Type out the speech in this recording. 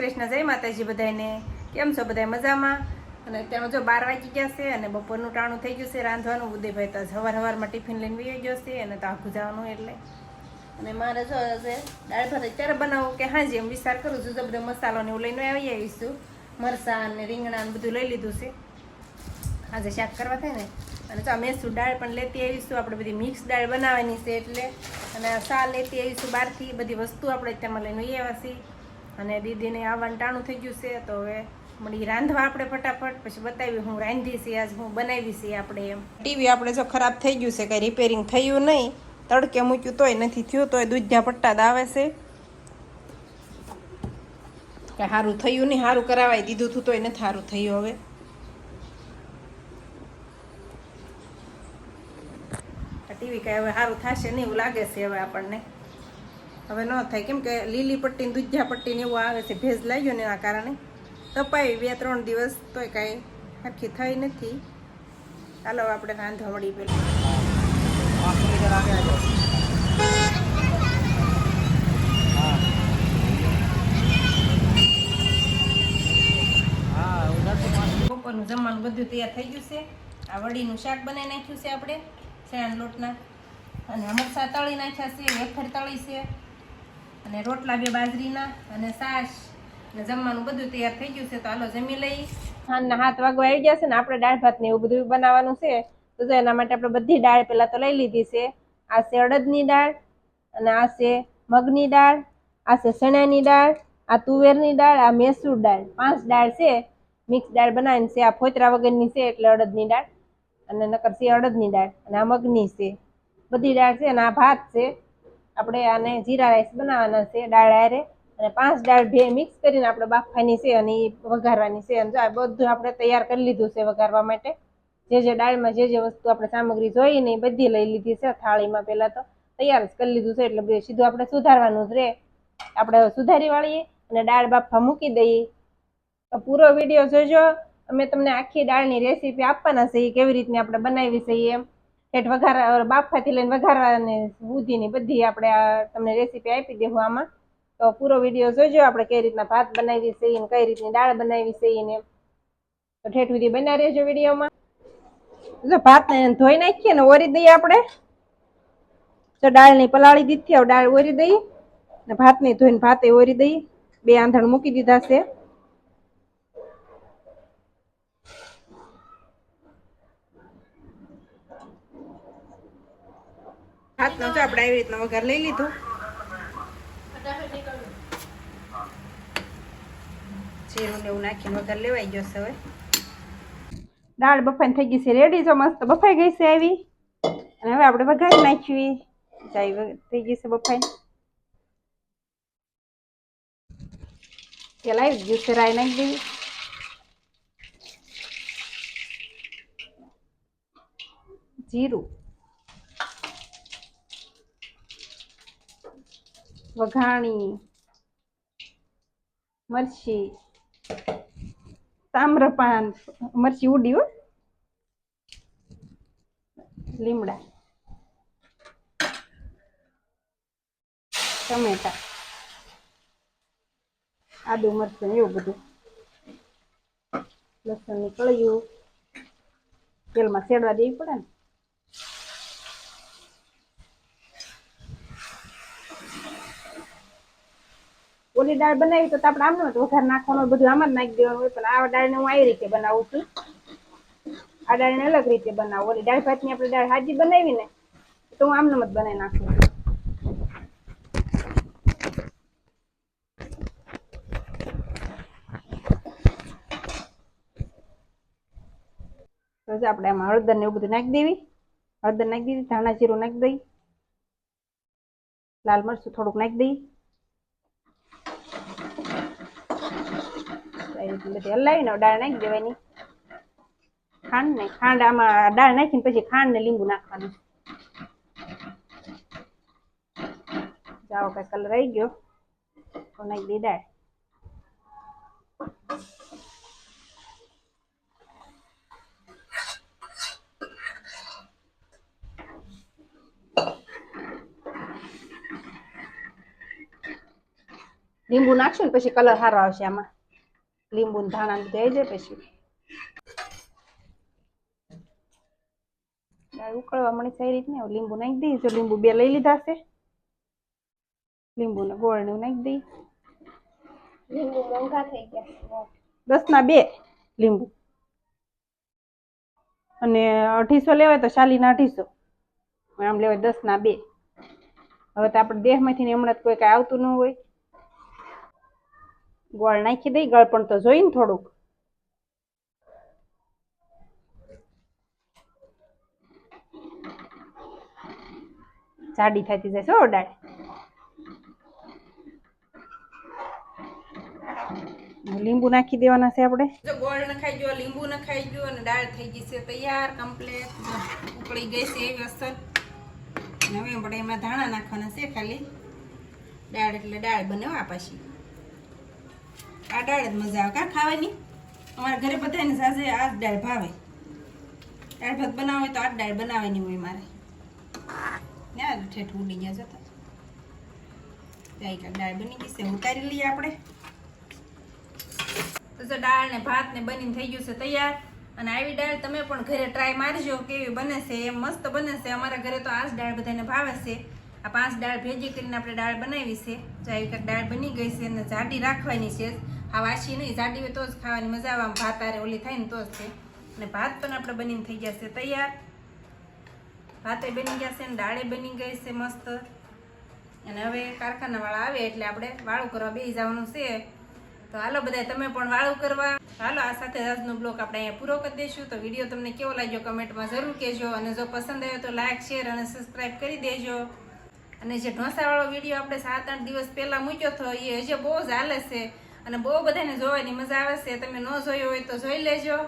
કૃષ્ણ જય માતાજી બધાને કેમ છો બધા મજામાં? અને અત્યારમાં જો બાર વાગી ગયા છે અને બપોરનું ટાણું થઈ ગયું છે, રાંધવાનું. ઉદયભાઈ તો સવાર સવારમાં ટિફિન લઈને વી ગયો છે અને તો આખું જવાનું એટલે. અને મારે જો છે દાળ ભાત અત્યારે બનાવું કે હાજી એમ વિચાર કરું છું. તો બધો મસાલો ને એવું લઈને આવી આવીશું. મરસાં ને રીંગણા ને બધું લઈ લીધું છે. આજે શાક કરવા થાય ને. અને તો મેસું દાળ પણ લેતી આવીશું. આપણે બધી મિક્સ દાળ બનાવવાની છે એટલે. અને આ લેતી આવીશું બહારથી. બધી વસ્તુ આપણે ત્યાં લઈને આવ્યા છીએ. અને દીદીને આવવાનું ટાણું થઈ ગયું છે તો હવે મળી રાંધવા આપણે ફટાફટ. પછી બતાવી હું રાંધી છીએ આજ હું બનાવી છે આપણે એમ. ટીવી આપણે જો ખરાબ થઈ ગયું છે કંઈ રિપેરિંગ થયું નહીં. તડકે મૂક્યું તોય નથી થયું તોય દૂધના પટ્ટા જ આવે છે. કે સારું થયું નહીં સારું કરાવાય દીધું હતું તોય નથી સારું થયું હવે. ટીવી કાંઈ હવે સારું થશે નહીં એવું લાગે છે હવે આપણને. હવે ન થાય. કેમ કે લીલી પટ્ટી ને દૂધિયા પટ્ટી ને એવું આવે છે, ભેજ લાગ્યો ને એના કારણે. તપાવી બે ત્રણ દિવસ તોય કાંઈ આખી થઈ નથી. ચાલો આપણે રાંધવા મળી પેલું. બપોરનું જમવાનું બધું તૈયાર થઈ ગયું છે. આ વડીનું શાક બનાવી નાખ્યું છે આપણે, શેણ લોટના. અને મરચાં તળી નાખ્યા છે, વેફર તળી છે. અને રોટલા બે બાજરીના અને સાસ અને જમવાનું બધું તૈયાર થઈ ગયું છે, તો હાલો જમી લઈ. સાંજના હાથ વાગવા આવી ગયા છે ને, આપણે દાળ ભાત ને એવું બધું બનાવવાનું છે, તો જો એના માટે આપણે બધી દાળ પહેલાં તો લઈ લીધી છે. આ છે અડદની દાળ, અને આ છે મગની દાળ, આ છે ચણાની દાળ, આ તુવેરની દાળ, આ મેસૂર દાળ. પાંચ દાળ છે. મિક્સ દાળ બનાવીને છે, આ ફોતરા વગરની છે, એટલે અડદની દાળ, અને નકર છે અડદની દાળ, અને આ મગની છે. બધી દાળ છે, અને આ ભાત છે. આપણે આને જીરા રાઈસ બનાવવાના છે, દાળ આરે અને પાંચ દાળ ભે મિક્સ કરીને આપણે બાફવાની છે અને એ વઘારવાની છે. અને બધું આપણે તૈયાર કરી લીધું છે વઘારવા માટે, જે જે દાળમાં જે જે વસ્તુ આપણે સામગ્રી જોઈએ ને એ બધી લઈ લીધી છે. થાળીમાં પહેલાં તો તૈયાર જ કરી લીધું છે, એટલે સીધું આપણે સુધારવાનું જ રહે આપણે સુધારી વાળીએ અને દાળ બાફવા મૂકી દઈએ. પૂરો વીડિયો જોજો. અમે તમને આખી દાળની રેસીપી આપવાના છે, એ કેવી રીતની આપણે બનાવી છે એમ. ઠેઠ વઘાર બાફાથી લઈને વઘારવાની સુધીની બધી આપણે તમને રેસીપી આપી દેવું આમાં. તો પૂરો વીડિયો જોજો, આપણે કઈ રીતના ભાત બનાવી છે ને કઈ રીતની દાળ બનાવી છે ને. તો ઠેઠ સુધી બના રહેજો વિડીયોમાં જો ભાતને ધોઈ નાખીએ ને ઓરી દઈએ આપણે. તો દાળની પલાળી દીધી દાળ ઓરી દઈ ને ભાતને ધોઈને ભાતે ઓરી દઈ બે આંધણ મૂકી દીધા છે. ભાતનો જો આપણે આવી રીતના વઘાર લઈ લીધું. જીરું ને એવું નાખીને વઘાર લેવાઈ ગયો છે હવે. દાળ બફાઈ થઈ ગઈ છે રેડી જો મસ્ત બફાઈ ગઈ છે આવી. અને હવે આપણે વઘારી નાખવી ચાઈ થઈ ગઈ છે બફાઈ. તેલ આવી ગયું છે, રાઈ નાખી દેવી. જીરું. વઘાણી, મરચી, તામ્રપાન, મરચી ઉડી હો. લીમડા, ટમેટા, આદુ મરચું એવું બધું. લસણની કળિયું, તેલમાં સેડવા દેવી પડે ને? ઓલી દાળ બનાવી તો આપણે આમનો જ વઘાર નાખવાનો હોય, બધું આમાં જ નાખી દેવાનું હોય પણ આ દાળને હું આવી રીતે બનાવું છું. આ દાળને અલગ રીતે બનાવું ઓલી દાળ ભાતની આપણે દાળ હાજી બનાવી ને તો હું આમનો જ બનાવી નાખું છું. તો જો આપણે આમાં હળદર ને એવું બધું નાખી દેવી. હળદર નાખી દીધી ધાણા જીરું નાખી દઈ. લાલ મરચું થોડુંક નાખી દઈ. આવી રીતે બધી દેવાની ખાંડ ને ખાંડ આમાં દાળ નાખીને પછી ખાંડ ને લીંબુ નાખવાનું જાઓ કઈ કલર આવી ગયો નાખી દઈ લીંબુ નાખશું ને પછી કલર સારો આવશે આમાં લીંબુ ને ધાણા ને આવી જાય પછી દાળ ઉકળવા મળી સારી રીતને લીંબુ નાખી દઈએ જો લીંબુ બે લઈ લીધા છે લીંબુ ને ગોળ ને નાખી દઈએ લીંબુ મોંઘા થઈ ગયા દસ ના બે લીંબુ અને અઢીસો લેવાય તો ચાલીના અઢીસો આમ લેવાય દસ ના બે હવે તો આપણે દેહમાંથી ને હમણાં કોઈ કાંઈ આવતું ન હોય ગોળ નાખી દઈ ગળપણ તો જોઈ ને થોડુંક. જાડી થતી જશે હો દાળ. લીંબુ નાખી દેવાના છે આપણે. જો ગોળ નખાઈ ગયો લીંબુ નખાઈ ગયો અને દાળ થઈ ગઈ છે તૈયાર કમ્પ્લીટ ઉકળી ગઈ છે એવી અસર. હવે આપણે એમાં ધાણા નાખવાના છે ખાલી. દાળ એટલે દાળ બનાવવા પાછી. આ દાળ જ મજા આવે. કાં ખાવાની? અમારા ઘરે બધાને સાસે આ જ દાળ ભાવે. દાળ ભાત બનાવે તો આ દાળ બનાવવાની હોય મારે. ત્યાં ઠેઠ ઉડી ગયા જતા ત્યાં દાળ બની ગઈ છે. ઉતારી લઈએ આપણે. તો દાળ ને ભાત ને બનીને થઈ ગયું છે તૈયાર. અને આવી દાળ તમે પણ ઘરે ટ્રાય મારજો કેવી બને છે. એમ મસ્ત બને છે. અમારા ઘરે તો આ જ દાળ બધાને ભાવે છે. આ પાંચ દાળ ભેજી કરીને આપણે દાળ બનાવી છે. તો આવી દાળ બની ગઈ છે અને જાડી રાખવાની છે. આ વાસી નહીં, જાડી હોય તો જ ખાવાની મજા આવે. ભાત આરે ઓલી થાય ને તો જ છે. અને ભાત પણ આપણે બનીને થઈ ગયા છે તૈયાર? ભાતે બની ગયા છે ને દાળે બની ગઈ છે મસ્ત. અને હવે કારખાનાવાળા આવે એટલે આપણે વાળું કરવા બે જવાનું છે. તો હાલો બધા તમે પણ વાળું કરવા. હાલો, આ સાથે આજનો બ્લોગ આપણે અહીંયા પૂરો કરી દઈશું. તો વીડિયો તમને કેવો લાગ્યો કમેન્ટમાં જરૂર કહેજો. અને જો પસંદ આવ્યો તો લાઇક શેર અને સબસ્ક્રાઈબ કરી દેજો. અને જે ઢોસાવાળો વીડિયો આપણે સાત આઠ દિવસ પહેલાં મૂક્યો હતો એ હજી બહુ જ હાલે છે. અને બહુ બધાને જોવાની મજા આવે છે. તમે ન જોયો હોય તો જોઈ લેજો.